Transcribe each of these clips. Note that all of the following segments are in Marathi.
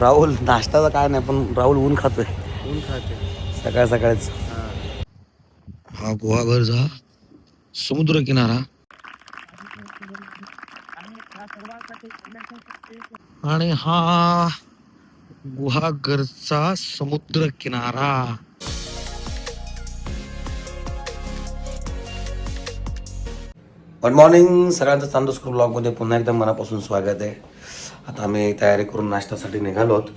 राहुल नाश्त्याचं काय नाही पण राहुल ऊन खातोय. ऊन खाते सकाळ सकाळीच. हा. गुहागरचा समुद्र किनारा. आणि हा गुहागरचा समुद्र किनारा. गुड मॉर्निंग सगळ्यांचं चांदोस्कर ब्लॉगमध्ये पुन्हा एकदा मनापासून स्वागत आहे. आता आम्ही तयारी करून नाश्त्यासाठी निघालो आहोत.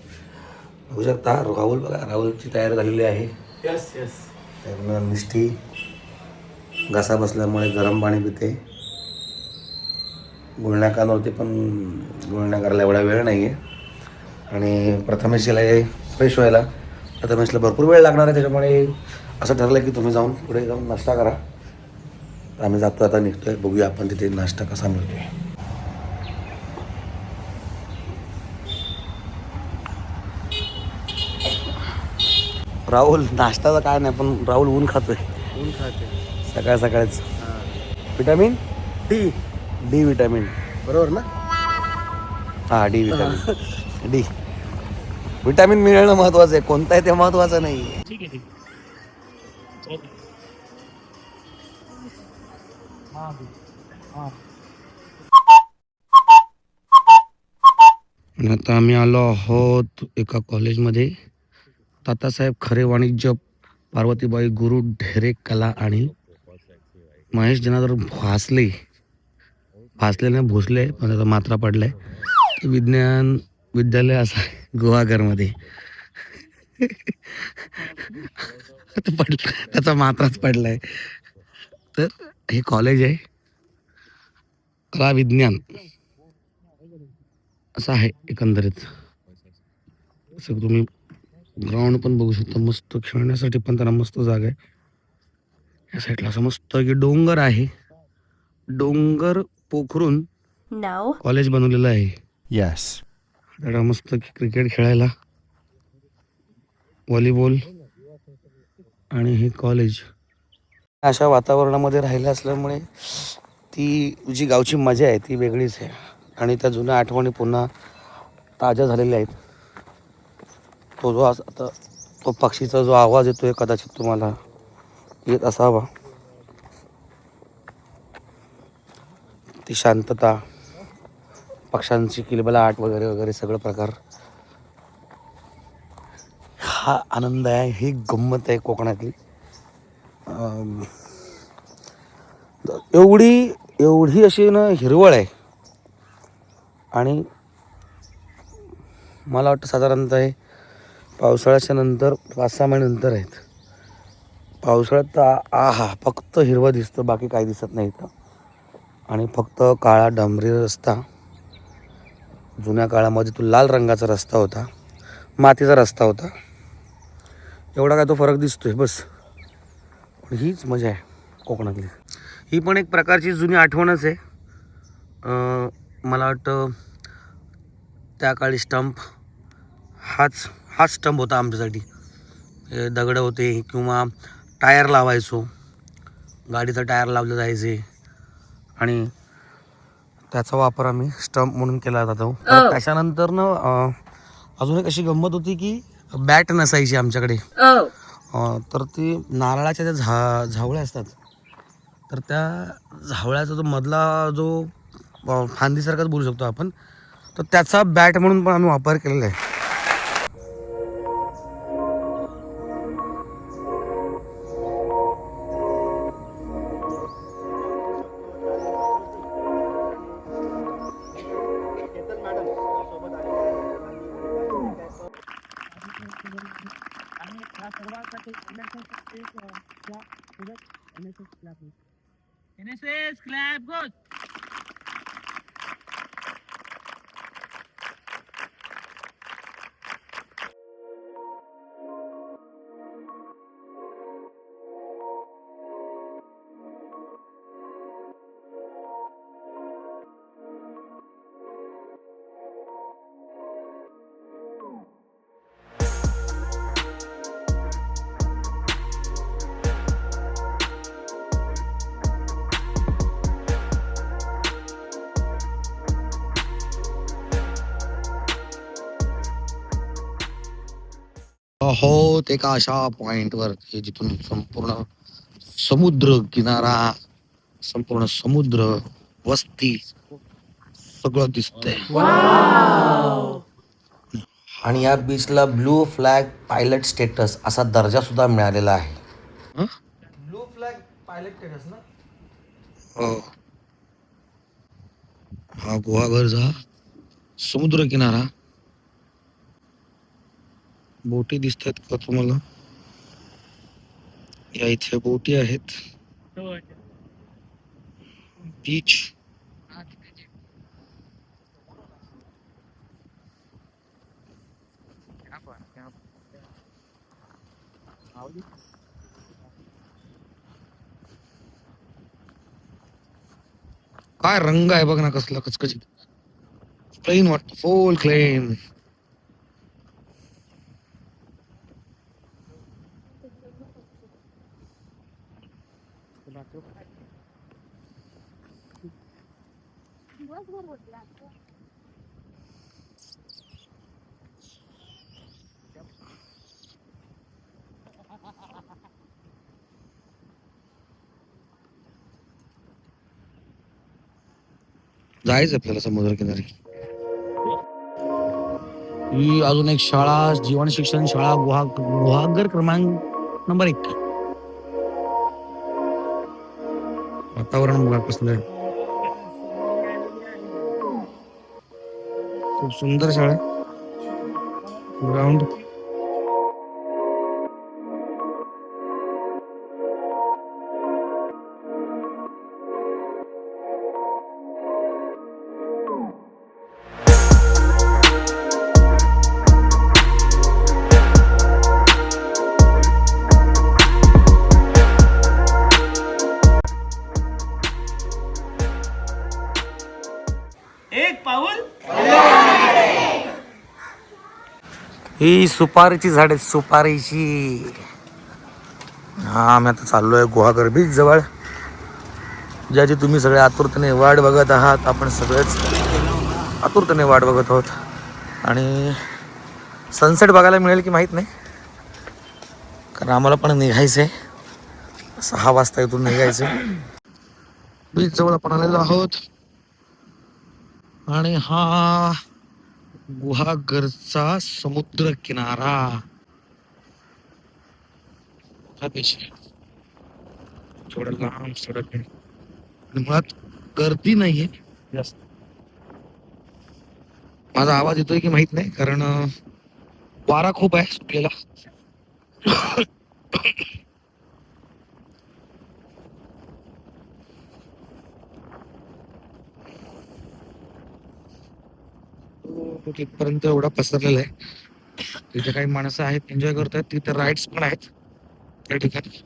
बघू शकता राहुल बघा राहुलची तयारी झालेली आहे. यस यस त्यानं निष्ठी घसा बसल्यामुळे गरम पाणी पिते. गुळण्या कानावरती पण गुळण्या करायला एवढा वेळ नाही आहे आणि प्रथमेशला फ्रेश व्हायला. प्रथमेशला भरपूर वेळ लागणार आहे त्याच्यामुळे असं ठरलं की तुम्ही जाऊन पुढे जाऊन नाश्ता करा. आम्ही जातो आता निघतोय. बघूया आपण तिथे नाश्ता कसा मिळतोय. राहुल नाश्त्याचं काय नाही पण राहुल ऊन खातोय. ऊन खाते. सकाळ सकाळीच. हां. विटॅमिन डी डी विटॅमिन बरोबर ना? हा डी विटॅमिन डी विटॅमिन मिळणं महत्वाचं आहे. कोणतं आहे ते महत्वाचं नाही. आणि आता आम्ही आलो आहोत एका कॉलेजमध्ये तातासाहेब खरे वाणिज्य पार्वतीबाई गुरु ढेरे कला आणि महेश जनार्दन भासले भासले नाही भोसले पण त्याचा मात्रा पडलाय. विज्ञान विद्यालय असा आहे गुहागरमध्ये. ते त्याचा मात्राच पडलाय. तर हे कॉलेज आहे. कला विज्ञान. असं आहे एकंदरीत. असं तुम्ही ग्राउंड पण बघू शकता. मस्त खेळण्यासाठी पण त्यांना मस्त जागा आहे. या साईडला असं मस्त की डोंगर आहे. डोंगर पोखरून. कॉलेज बनवलेलं आहे. यस त्याला मस्त क्रिकेट खेळायला. व्हॉलीबॉल आणि हे कॉलेज अशा वातावरणामध्ये राहिलं असल्यामुळे ती जी गावची मजा आहे ती वेगळीच आहे. आणि त्या जुन्या आठवणी पुन्हा ताज्या झालेल्या आहेत. तो जो आज आता तो पक्षीचा जो आवाज येतोय कदाचित तुम्हाला येत असावा. ती शांतता पक्ष्यांची किलबलाट वगैरे वगैरे सगळं प्रकार. हा आनंद आहे ही गंमत आहे कोकणातली. एवढी एवढी अशी ना हिरवळ आहे. आणि मला वाटतं साधारणतः पावसाळ्याच्या नंतर पाच सहा महिन्यानंतर आहेत. पावसाळ्यात तर आहा फक्त हिरवं दिसतं बाकी काही दिसत नाही इथं. आणि फक्त काळा डांबरी रस्ता. जुन्या काळामध्ये तो लाल रंगाचा रस्ता होता. मातीचा रस्ता होता. एवढा काय तो फरक दिसतोय बस. पण हीच मजा आहे कोकणातली. ही पण एक प्रकारची जुनी आठवणच आहे. मला वाटतं त्या काळी स्टंप हाच हाच स्टंप होता आमच्यासाठी. हे दगडं होते किंवा टायर लावायचो. गाडीचं टायर लावलं जायचे. आणि त्याचा वापर आम्ही स्टंप म्हणून केला जातो. परत त्याच्यानंतर ना अजून एक अशी गंमत होती की बॅट नसायची आमच्याकडे. अं, तर ती नारळाच्या त्या झा झावळ्या असतात तर त्या झावळ्याचा जो मधला जो फांदीसारखाच बोलू शकतो आपण तर त्याचा बॅट म्हणून पण आम्ही वापर केलेला आहे. NSS clap good. आहोत एका अशा पॉइंटवर जिथून संपूर्ण समुद्र किनारा संपूर्ण समुद्र वस्ती सगळं दिसतंय. आणि या बीचला ब्लू फ्लॅग पायलट स्टेटस असा दर्जा सुद्धा मिळालेला आहे. ब्लू फ्लॅग पायलट टेटस ना? हो. हा गुहागरचा समुद्र किनारा. बोटी दिसतात का तुम्हाला? या इथे बोटी आहेत. बीच काय रंग आहे बघ ना कसला कचकचित. क्लीन वाटत. फुल क्लेन जायचं आपल्याला समुद्र किनारी. ही अजून एक शाळा जीवन शिक्षण शाळा गुहा गुहागर क्रमांक नंबर एक. वातावरण मला कसलं आहे. खूप सुंदर शाळा ग्राउंड एक पाऊल? ही सुपारीची झाड आहेत सुपारीची. हा आम्ही आता चाललोय गुहागर बीच जवळ. ज्याची तुम्ही सगळे आतुरतेने वाट बघत आहात आपण सगळेच आतुरतेने वाट बघत आहोत. आणि सनसेट बघायला मिळेल की माहीत नाही. कारण आम्हाला पण निघायचं आहे सहा वाजता इथून निघायचं बीच जवळ आपण आलेलो आहोत. आणि हा गुहागरचा समुद्र किनारा हा थोडं लांब सडक आहे मुळात गर्दी नाहीये. जास्त. माझा आवाज येतोय की माहीत नाही कारण वारा खूप आहे सुटलेला तो तिथपर्यंत एवढा पसरलेला आहे. तिथे काही माणसं आहेत एन्जॉय करतात. तिथे राईड्स पण आहेत. त्या ठिकाणी.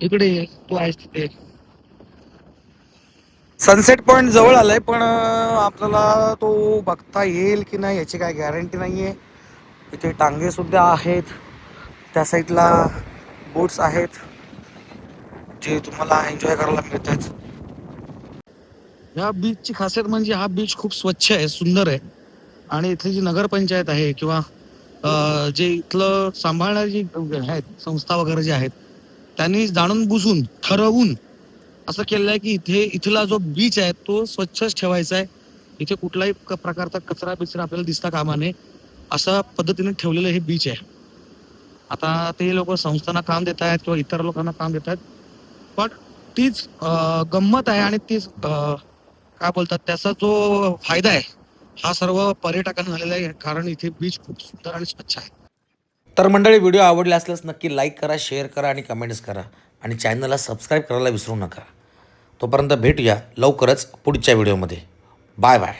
इकडे तू आहेस तिथे. सनसेट पॉइंट जवळ आलाय पण आपल्याला तो बघता येईल की नाही याची काय गॅरंटी नाहीये. इथे टांगे सुद्धा आहेत. त्या साईडला बोट्स आहेत. जे तुम्हाला एन्जॉय करायला मिळतात या बीचची खासियत म्हणजे हा बीच खूप स्वच्छ आहे सुंदर आहे. आणि इथली जी नगरपंचायत आहे किंवा जे इथलं सांभाळणारी जी आहेत संस्था वगैरे जे आहेत त्यांनी जाणून बुजून ठरवून असं केलेलं आहे की इथे इथला जो बीच आहे तो स्वच्छच ठेवायचा आहे. इथे कुठलाही क- प्रकारचा कचरा बिचरा आपल्याला दिसता कामा नये अशा पद्धतीने ठेवलेलं हे बीच आहे. आता ते लोक संस्थांना काम देत आहेत किंवा इतर लोकांना काम देत आहेत. पण तीच गंमत आहे आणि तीच काय बोलतात त्याचा जो फायदा आहे हा सर्व पर्यटकांना झालेला आहे कारण इथे बीच खूप सुंदर आणि स्वच्छ आहे. तर मंडळी व्हिडिओ आवडले असल्यास नक्की लाईक करा शेअर करा आणि कमेंट्स करा. आणि चॅनलला सबस्क्राईब करायला विसरू नका. तोपर्यंत भेटूया लवकरच पुढच्या व्हिडिओमध्ये बाय बाय